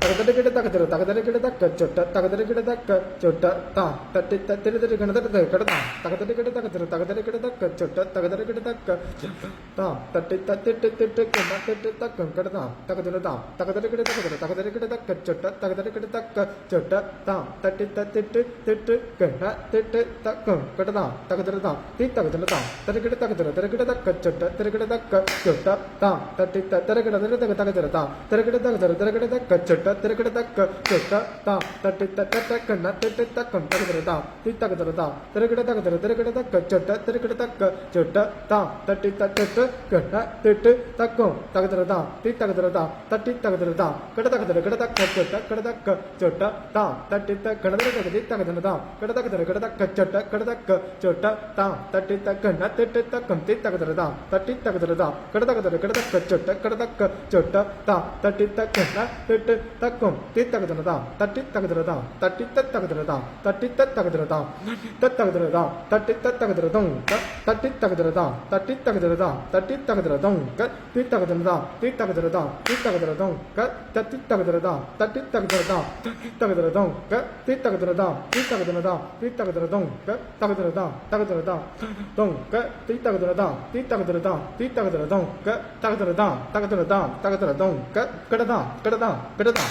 തകതരക്കിട തകതര തകതരക്കിട തക്ക ചൊട്ട തകതരക്കിട തക്ക ചൊട്ട താ തട്ടി തത്തിരി കിണതര കിടന്ന തകതരക്കിട തകതര തകതരക്കിട തക്ക ചൊട്ട തകതരക്കിട തക്ക താ തട്ടി തത്തിട്ട് തിട്ട് കിണ തിട്ട് തക്കം കിടന്ന തകതര താ തകതരക്കിട തകതര തകതരക്കിട തക്ക ചൊട്ട തകതരക്കിട തക്ക ചൊട്ട താ തട്ടി തത്തിട്ട് തിട്ട് കിണ തിട്ട് തക്കം കിടന്ന തകതര താ തീ തകതര താ തിരക്കിട തകതര തിരക്കിട തക്ക ചൊട്ട തിരക്കിട തക്ക ചൊട്ട താ തട്ടി തിരക്കിട തിരക്കിട തകതര താ തിരക്കിട തകതര തിരക്കിട തക്ക തിരക്കിട തക്ക ചൊട്ട താ തട്ടി തട്ട കണ്ണ തിട്ട് തക്കം തകതര താ തീ തകതര താ തിരക്കിട തകതര തിരക്കിട തക്ക ചൊട്ട തിരക്കിട തക്ക ചൊട്ട താ തട്ടി തട്ടിട്ട് കണ്ണ തിട്ട് തക്കം തകതര താ തീ തകതര താ തട്ടി തകതര താ കിട തകതര കിട തക്ക ചൊട്ട കിട തക്ക ചൊട്ട താ തട്ടി കിടതര തകതി തകതര താ കിട തകതര കിട തക്ക ചൊട്ട കിട തക്ക ചൊട്ട താ തട്ടി തക്കണ്ണ തിട്ട് തക്കം തീ തകതര താ തട്ടി തകതര താ കിട തകതര കിട തക്ക ചൊട്ട കിട തക്ക ചൊട്ട താ തട്ടി തക്കണ്ണ തിട്ട് തക്കം തീ തകതര താ തട്ടി തകതര താ തട്ടി തകതര താ തട്ടി തകതര താ തകതര താ തട്ടി തകതര തം തട്ടി തകതര താ തട്ടി തകതര താ തട്ടി തകതര തം തീ തകതര താ തീ തകതര താ തീ തകതര തം തട്ടി തകതര താ തട്ടി തകതര താ തകതര തം തീ തകതര താ തീ തകതര താ തീ തകതര തം തകതര താ തകതര താ തം തീ തകതര താ തീ തകതര താ തീ തകതര തം തകതര താ തകതര താ തകതര തം കടതാ കടതാ കടതാ